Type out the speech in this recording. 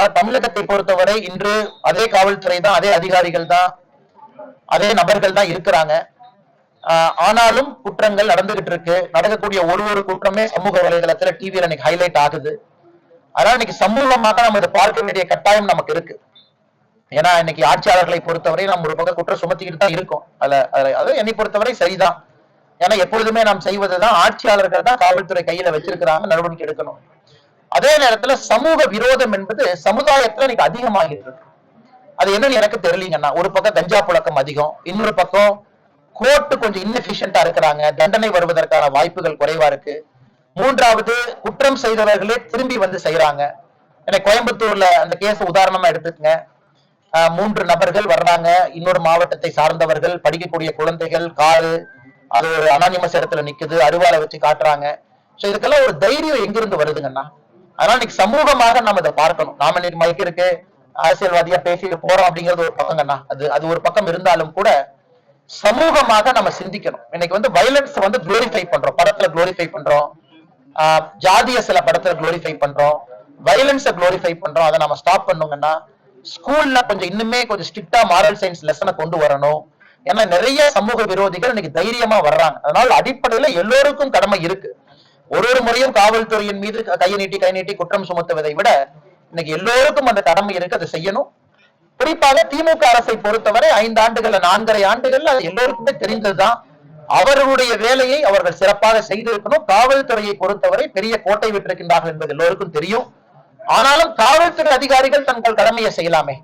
ஆனால் தமிழகத்தை பொறுத்தவரை இன்று அதே காவல்துறை தான் அதே அதிகாரிகள் தான் அதே நபர்கள் தான் இருக்கிறாங்க. ஆனாலும் குற்றங்கள் நடந்துகிட்டு இருக்கு. நடக்கக்கூடிய ஒரு ஒரு குற்றமே சமூக வலைதளத்துல டிவியில இன்னைக்கு ஹைலைட் ஆகுது. அதனால இன்னைக்கு சமூகமாக நம்ம இதை பார்க்க வேண்டிய கட்டாயம் நமக்கு இருக்கு. ஏன்னா இன்னைக்கு ஆட்சியாளர்களை பொறுத்தவரை நம்ம ஒரு பக்கம் குற்றம் சுமத்திக்கிட்டு தான் இருக்கோம். அதுல அதுல- அது என்னை பொறுத்தவரை சரிதான். ஏன்னா எப்பொழுதுமே நாம் செய்வதுதான் ஆட்சியாளர்கள் தான் காவல்துறை கையில வச்சிருக்கிறாங்க நடவடிக்கை எடுக்கணும். அதே நேரத்துல சமூக விரோதம் என்பது சமுதாயத்துல இன்னைக்கு அதிகமாகிட்டு இருக்கு அது என்னன்னு எனக்கு தெரியலீங்கன்னா ஒரு பக்கம் கஞ்சா புழக்கம் அதிகம் இன்னொரு பக்கம் கோர்ட்டு கொஞ்சம் இன்னெஃபிஷியன்டா இருக்கிறாங்க தண்டனை வருவதற்கான வாய்ப்புகள் குறைவா இருக்கு. மூன்றாவது குற்றம் செய்தவர்களே திரும்பி வந்து செய்யறாங்க எனக்கு கோயம்புத்தூர்ல அந்த கேஸ் உதாரணமா எடுத்துக்கங்க. ஆஹ் மூன்று நபர்கள் வர்றாங்க. இன்னொரு மாவட்டத்தை சார்ந்தவர்கள் படிக்கக்கூடிய குழந்தைகள் காரு அது ஒரு அனானிமஸ் இடத்துல நிக்குது அருவாளை வச்சு காட்டுறாங்க. சோ இதுக்கெல்லாம் ஒரு தைரியம் எங்கிருந்து வருதுங்கண்ணா அதனால இன்னைக்கு சமூகமாக நம்ம இதை பார்க்கணும். நாம இன்னைக்கு இருக்கு அரசியல்வாதியா பேசிட்டு போறோம் அப்படிங்கிறது ஒரு பக்கங்கண்ணா. அது அது ஒரு பக்கம் இருந்தாலும் கூட சமூகமாக நம்ம சிந்திக்கணும். இன்னைக்கு வந்து வயலன்ஸ் வந்து குளோரிஃபை பண்றோம். படத்துல குளோரிஃபை பண்றோம். ஆஹ் ஜாதிய சில படத்துல குளோரிஃபை பண்றோம். வயலன்ஸை குளோரிஃபை பண்றோம். அதை நம்ம ஸ்டாப் பண்ணுங்கன்னா ஸ்கூல்ல கொஞ்சம் இன்னுமே கொஞ்சம் ஸ்ட்ரிக்டா மாரல் சயின்ஸ் லெசனை கொண்டு வரணும். ஏன்னா நிறைய சமூக விரோதிகள் இன்னைக்கு தைரியமா வர்றாங்க. அதனால அடிப்படையில எல்லோருக்கும் கடமை இருக்கு. ஒரு ஒரு முறையும் காவல்துறையின் மீது கையை நீட்டி கை நீட்டி குற்றம் சுமத்துவதை விட இன்னைக்கு எல்லோருக்கும் அந்த கடமை இருக்கு அதை செய்யணும். குறிப்பாக திமுக அரசை பொறுத்தவரை ஐந்து ஆண்டுகள்ல நான்கரை ஆண்டுகள்ல அது எல்லோருக்குமே தெரிந்ததுதான். அவர்களுடைய வேலையை அவர்கள் சிறப்பாக செய்திருக்கணும். காவல்துறையை பொறுத்தவரை பெரிய கோட்டை விட்டிருக்கின்றார்கள் என்பது எல்லோருக்கும் தெரியும். ஆனாலும் காவல்துறை அதிகாரிகள் தங்கள் கடமையை செய்யலாமே.